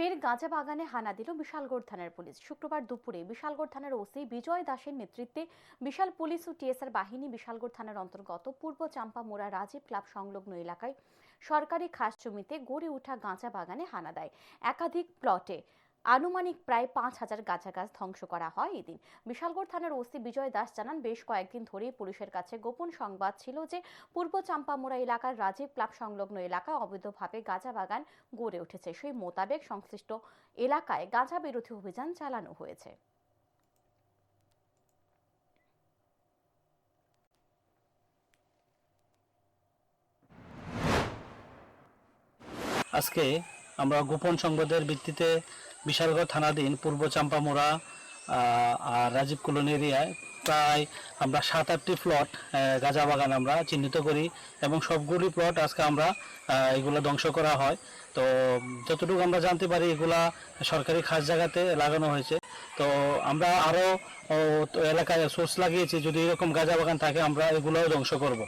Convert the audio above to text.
ফের গাঁজা বাগানে হানা দিল বিশালগড় থানার পুলিশ। শুক্রবার দুপুরে বিশালগড় থানার ওসি বিজয় দাসের নেতৃত্বে বিশাল পুলিশ ও টিএসআর বাহিনী বিশালগড় থানার অন্তর্গত পূর্ব চাম্পা চাম্পামোড়া রাজীব ক্লাব সংলগ্ন এলাকায় সরকারি খাস জমিতে গড়ে ওঠা গাঁজা বাগানে হানা দেয়। একাধিক প্লটে আনুমানিক প্রায় পাঁচ হাজার গাঁজা গাছ ধ্বংস করা হয় এদিন। বিশালগড় থানার ওসি বিজয় দাস জানান, বেশ কয়েকদিন ধরেই পুলিশের কাছে গোপন সংবাদ ছিল যে পূর্ব চাম্পামোড়া এলাকার রাজীব ক্লাব সংলগ্ন এলাকায় অবৈধভাবে গাঁজা বাগান গড়ে উঠেছে। সেই মোতাবেক সংশ্লিষ্ট এলাকায় গাঁজা বিরোধী অভিযান চালানো হয়েছে। আজকে আমরা গোপন সংবাদের ভিত্তিতে বিশালগড় থানাধীন পূর্ব চাম্পামোড়া আর রাজীব কলোনি এরিয়ায় প্রায় আমরা সাত আটটি প্লট গাঁজা বাগান আমরা চিহ্নিত করি এবং সবগুলি প্লট আজকে আমরা এগুলো ধ্বংস করা হয়। তো যতটুকু আমরা জানতে পারি এগুলা সরকারি খাস জায়গাতে লাগানো হয়েছে। তো আমরা আরও এলাকায় সোর্স লাগিয়েছি, যদি এরকম গাঁজা বাগান থাকে আমরা এগুলোও ধ্বংস করব।